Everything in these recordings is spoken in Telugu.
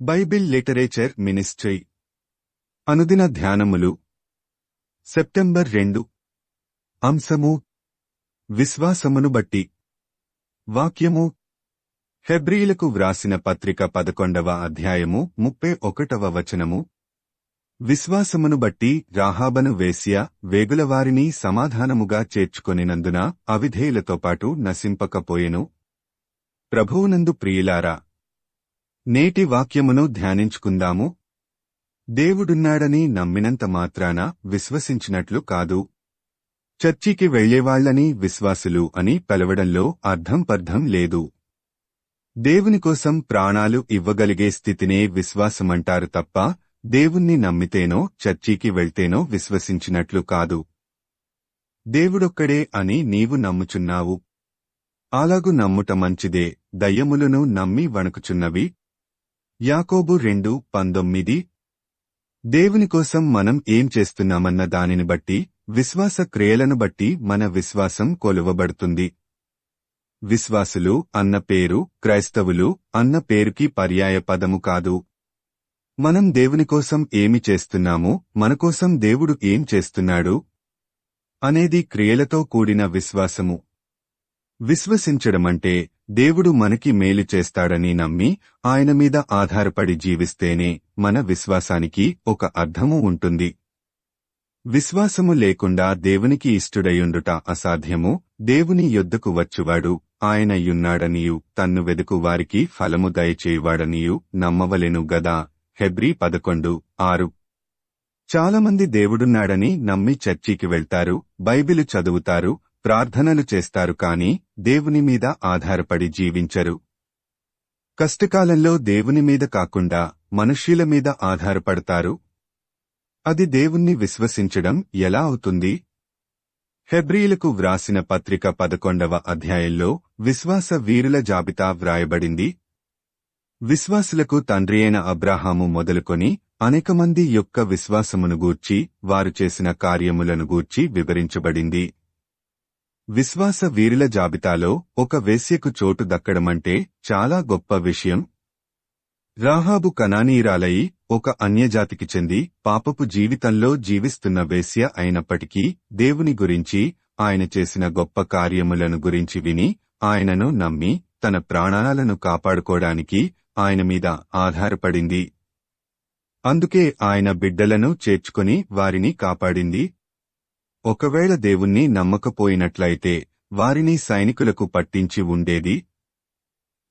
Bible literature ministry. అనుదిన ధ్యానములు. సెప్టెంబర్ రెండు. అంశము. విశ్వాసమును బట్టి. వాక్యము. హెబ్రీలకు వ్రాసిన పత్రిక పదకొండవ అధ్యాయము ముప్పై ఒకటవ వచనము. విశ్వాసమును బట్టి రాహాబను వేశ్య వేగులవారిని సమాధానముగా చేర్చుకొనినందున అవిధేయులతో పాటు నశింపకపోయెను. ప్రభువునందు ప్రియులారా నేటి వాక్యమును ధ్యానించుకుందాము. దేవుడున్నాడని నమ్మినంత మాత్రాన విశ్వసించినట్లు కాదు. చర్చికి వెళ్ళేవాళ్ళని విశ్వాసులు అని పిలవడంలో అర్థం పర్థం లేదు. దేవుని కోసం ప్రాణాలు ఇవ్వగలిగే స్థితినే విశ్వాసమంటారు తప్ప దేవుణ్ణి నమ్మితేనో చర్చికి వెళ్తేనో విశ్వసించినట్లు కాదు. దేవుడొక్కడే అని నీవు నమ్ముచున్నావు. అలాగు నమ్ముట మంచిదే. దయ్యములను నమ్మి వణుకుచున్నవి యాకోబు రెండు పంతొమ్మిది. దేవుని కోసం మనం ఏం చేస్తున్నామన్న దానిని బట్టి విశ్వాస క్రియలను బట్టి మన విశ్వాసం కొలువబడుతుంది. విశ్వాసులు అన్న పేరు క్రైస్తవులు అన్న పేరుకి పర్యాయ పదము కాదు. మనం దేవుని కోసం ఏమి చేస్తున్నాము మనకోసం దేవుడు ఏం చేస్తున్నాడు? అనేది క్రియలతో కూడిన విశ్వాసము. విశ్వసించడమంటే దేవుడు మనకి మేలు చేస్తాడని నమ్మి ఆయన మీద ఆధారపడి జీవిస్తేనే మన విశ్వాసానికి ఒక అర్థము ఉంటుంది. విశ్వాసము లేకుండా దేవునికి ఇష్టుడయుండుట అసాధ్యము. దేవుని యొద్దకు వచ్చువాడు ఆయన యున్నాడనియు తన్ను వెదుకు వారికి ఫలము దయచేయువాడనియు నమ్మవలెను గదా. హెబ్రీ పదకొండు ఆరు. చాలామంది దేవుడున్నాడని నమ్మి చర్చికి వెళ్తారు బైబిలు చదువుతారు ప్రార్థనలు చేస్తారు కాని దేవుని మీద ఆధారపడి జీవించరు. కష్టకాలంలో దేవుని మీద కాకుండా మనుష్యుల మీద ఆధారపడతారు? అది దేవుణ్ణి విశ్వసించడం ఎలా అవుతుంది? హెబ్రీలకు వ్రాసిన పత్రిక పదకొండవ అధ్యాయంలో విశ్వాస వీరుల జాబితా వ్రాయబడింది. విశ్వాసులకు తండ్రియైన అబ్రాహాము మొదలుకొని అనేకమంది యొక్క విశ్వాసమును గూర్చి వారు చేసిన కార్యములను గూర్చి వివరించబడింది. విశ్వాస వీరుల జాబితాలో ఒక వేశ్యకు చోటు దక్కడమంటే చాలా గొప్ప విషయం. రాహాబు కనానీరాలయి ఒక అన్యజాతికి చెంది పాపపు జీవితంలో జీవిస్తున్న వేశ్య అయినప్పటికీ దేవుని గురించి ఆయన చేసిన గొప్ప కార్యములను గురించి విని ఆయనను నమ్మి తన ప్రాణాలను కాపాడుకోవడానికి ఆయన మీద ఆధారపడింది. అందుకే ఆయన బిడ్డలను చేర్చుకుని వారిని కాపాడింది. ఒకవేళ దేవుణ్ణి నమ్మకపోయినట్లయితే వారిని సైనికులకు పట్టించి ఉండేది?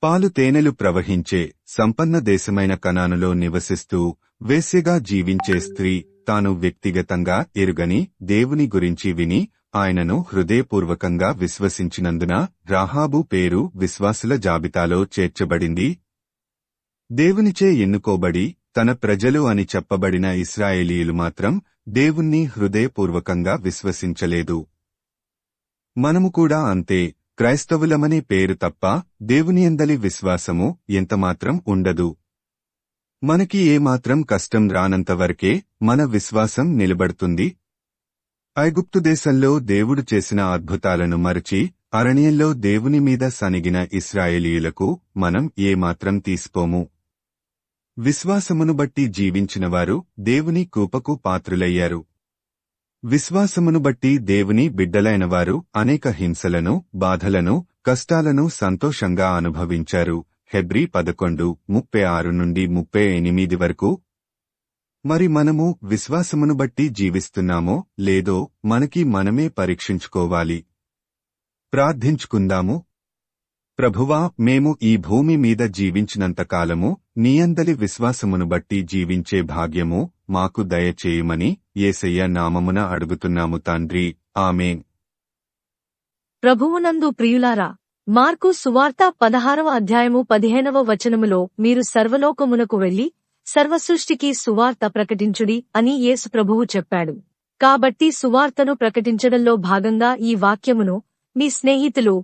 పాలు తేనెలు ప్రవహించే సంపన్న దేశమైన కణానులో నివసిస్తూ వేశ్యగా జీవించే స్త్రీ తాను వ్యక్తిగతంగా ఎరుగని దేవుని గురించి విని ఆయనను హృదయపూర్వకంగా విశ్వసించినందున రాహాబు పేరు విశ్వాసుల జాబితాలో చేర్చబడింది. దేవునిచే ఎన్నుకోబడి తన ప్రజలు అని చెప్పబడిన ఇస్రాయేలీయులు మాత్రం దేవుణ్ణి హృదయపూర్వకంగా విశ్వసించలేదు. మనము కూడా అంతే క్రైస్తవులమనే పేరు తప్ప దేవునియందలి విశ్వాసము ఎంతమాత్రం ఉండదు. మనకి ఏమాత్రం కష్టం రానంతవరకే మన విశ్వాసం నిలబడుతుంది. ఐగుప్తు దేశంలో దేవుడు చేసిన అద్భుతాలను మరచి అరణ్యంలో దేవుని మీద సనిగిన ఇస్రాయేలీయులకు మనం ఏమాత్రం తీసుకోము విశ్వాసమును బట్టి జీవించినవారు దేవుని కూపకు పాత్రులయ్యారు. విశ్వాసమును బట్టి దేవుని బిడ్డలైనవారు అనేక హింసలను బాధలను కష్టాలను సంతోషంగా అనుభవించారు. హెబ్రీ పదకొండు ముప్పై ఆరు నుండి ముప్పై ఎనిమిది వరకు. మరి మనము విశ్వాసమును బట్టి జీవిస్తున్నామో లేదో మనకి మనమే పరీక్షించుకోవాలి. ప్రార్థించుకుందాము. ప్రభువా మేము ఈ భూమి మీద జీవించినంతకాలము నీయందలి విశ్వాసమును బట్టి జీవించే భాగ్యము మాకు దయచేయమని ఏసయ్య నామమున అడుగుతున్నాము తండ్రి. ఆమెన్. ప్రభువునందు ప్రియులారా మార్కు సువార్త పదహారవ అధ్యాయము పదిహేనవ వచనములో మీరు సర్వలోకమునకు వెళ్ళి సర్వసృష్టికి సువార్త ప్రకటించుడి అని యేసు ప్రభువు చెప్పాడు. కాబట్టి సువార్తను ప్రకటించడంలో భాగంగా ఈ వాక్యమును మీ స్నేహితులు